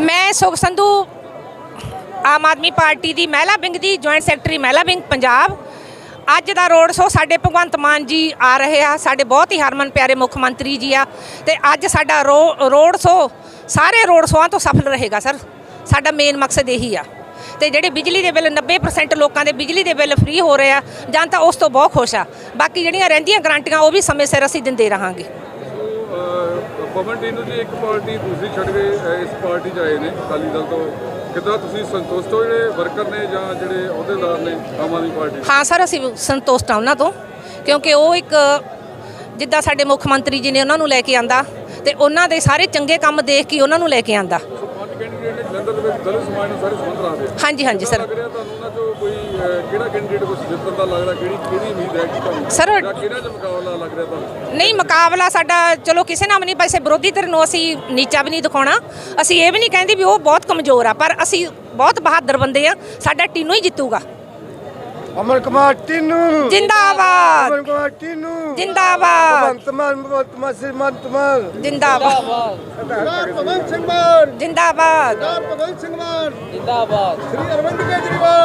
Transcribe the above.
ਮੈਂ ਸੁਖ ਸੰਧੂ, ਆਮ ਆਦਮੀ ਪਾਰਟੀ ਦੀ ਮਹਿਲਾ ਵਿੰਗ ਦੀ ਜੁਆਇੰਟ ਸੈਕਟਰੀ ਮਹਿਲਾ ਵਿੰਗ, ਪੰਜਾਬ। ਅੱਜ ਦਾ ਰੋਡ ਸ਼ੋ ਸਾਡੇ ਭਗਵੰਤ ਮਾਨ ਜੀ ਆ ਰਹੇ ਆ। ਸਾਡੇ ਬਹੁਤ ਹੀ ਹਰਮਨ ਪਿਆਰੇ ਮੁੱਖ ਮੰਤਰੀ ਜੀ ਆ। ਤੇ ਅੱਜ ਸਾਡਾ ਰੋ- ਰੋਡ ਸ਼ੋ ਸਾਰੇ ਰੋਡ ਸ਼ੋਆਂ ਤੋਂ ਸਫਲ ਰਹੇਗਾ, ਸਰ। ਸਾਡਾ ਮੇਨ ਮਕਸਦ ਇਹੀ ਆ। ਤੇ ਜਿਹੜੇ ਬਿਜਲੀ ਦੇ ਬਿੱਲ 90% ਲੋਕਾਂ ਦੇ ਬਿਜਲੀ ਦੇ ਬਿੱਲ ਫ੍ਰੀ ਹੋ ਰਹੇ ਆ ਜਾਂ ਤਾਂ ਉਸ ਤੋਂ ਬਹੁਤ ਖੁਸ਼ ਆ। ਬਾਕੀ ਜਿਹੜੀਆਂ ਰਹਿੰਦੀਆਂ ਗਰੰਟੀਆਂ, ਉਹ ਵੀ ਸਮੇਂ ਸਿਰ ਅਸੀਂ ਦਿੰਦੇ ਰਹਾਂਗੇ। ਪਵਨ ਟੀਨੂ ਜੀ, ਇੱਕ ਪਾਰਟੀ ਦੂਸਰੀ ਛੱਡ ਕੇ ਇਸ ਪਾਰਟੀ 'ਚ ਆਏ ਨੇ, ਅਕਾਲੀ ਦਲ ਤੋਂ। ਕਿੱਦਾਂ ਤੁਸੀਂ ਸੰਤੁਸ਼ਟ ਹੋ ਜਿਹੜੇ ਵਰਕਰ ਨੇ ਜਾਂ ਜਿਹੜੇ ਅਹੁਦੇਦਾਰ ਨੇ ਆਮ ਆਦਮੀ ਪਾਰਟੀ ਹਾਂ ਸਰ, ਅਸੀਂ ਸੰਤੁਸ਼ਟ ਹਾਂ ਉਹਨਾਂ ਤੋਂ, ਕਿਉਂਕਿ ਉਹ ਇੱਕ, ਜਿੱਦਾਂ ਸਾਡੇ ਮੁੱਖ ਮੰਤਰੀ ਜੀ ਨੇ ਉਹਨਾਂ ਨੂੰ ਲੈ ਕੇ ਆਂਦਾ, ਤੇ ਉਹਨਾਂ ਦੇ ਸਾਰੇ ਚੰਗੇ ਕੰਮ ਦੇਖ ਕੇ ਉਹਨਾਂ ਨੂੰ ਲੈ ਕੇ ਆਂਦਾ। ਸੋ ਪੰਜ ਕੈਂਡੀਡੇਟ ਨੇ ਜਲੰਧਰ ਦੇ ਵਿੱਚ ਦਲਿਤ ਸਮਾਜ ਨਾਲ ਸਾਰੇ ਸੰਬੰਧ ਰੱਖਦੇ ਆ ਹਾਂਜੀ ਹਾਂਜੀ ਸਰ। ਲੱਗ ਰਿਹਾ ਤੁਹਾਨੂੰ ਉਹਨਾਂ ਚੋਂ ਕੋਈ ਅਹ, ਕਿਹੜਾ ਕੈਂਡੀਡੇਟ ਕੁਝ ਜਿੱਤਣ ਦਾ ਲੱਗਦਾ ਕਿਹੜੀ ਕਿਹੜੀ ਉਮੀਦ ਹੈ ਕਿ ਤੁਹਾਨੂੰ? Sir, ਜਾਂ ਕਿਹੜਾ ਚ ਮੁਕਾਬਲਾ ਲੱਗ ਰਿਹਾ ਤੁਹਾਨੂੰ? ਨਹੀਂ ਮੁਕਾਬਲਾ ਸਾਡਾ ਚਲੋ ਕਿਸੇ ਨਾਲ ਵੀ ਨਹੀਂ ਵੈਸੇ ਵਿਰੋਧੀ ਧਿਰ ਨੂੰ ਅਸੀਂ ਨੀਚਾ ਵੀ ਨਹੀਂ ਦਿਖਾਉਣਾ। ਅਸੀਂ ਇਹ ਵੀ ਨਹੀਂ ਕਹਿੰਦੇ ਵੀ ਉਹ ਬਹੁਤ ਕਮਜ਼ੋਰ ਆ ਪਰ ਅਸੀਂ ਬਹੁਤ ਬਹਾਦਰ ਬੰਦੇ ਆ ਸਾਡਾ ਟੀਨੋ ਹੀ ਜਿੱਤੂਗਾ। ਅਮਰ ਕੁਮਾਰ ਟਿੰਨੂ। ਜਿੰਦਾਬਾਦ। ਅਮਰ ਕੁਮਾਰ ਟਿੰਨੂ। ਜਿੰਦਾਬਾਦ। ਤਮਾਨ ਤਮਾਨ ਸਿਰਮਨ ਤਮਾਨ ਜਿੰਦਾਬਾਦ। ਸਰਦਾਰ ਭਗਤ ਸਿੰਘ ਮਾਨ। ਜਿੰਦਾਬਾਦ। ਸਰਦਾਰ ਭਗਤ ਸਿੰਘ ਮਾਨ। ਜਿੰਦਾਬਾਦ। ਸ੍ਰੀ ਅਰਵਿੰਦ ਕੇਜਰੀਵਾਲ।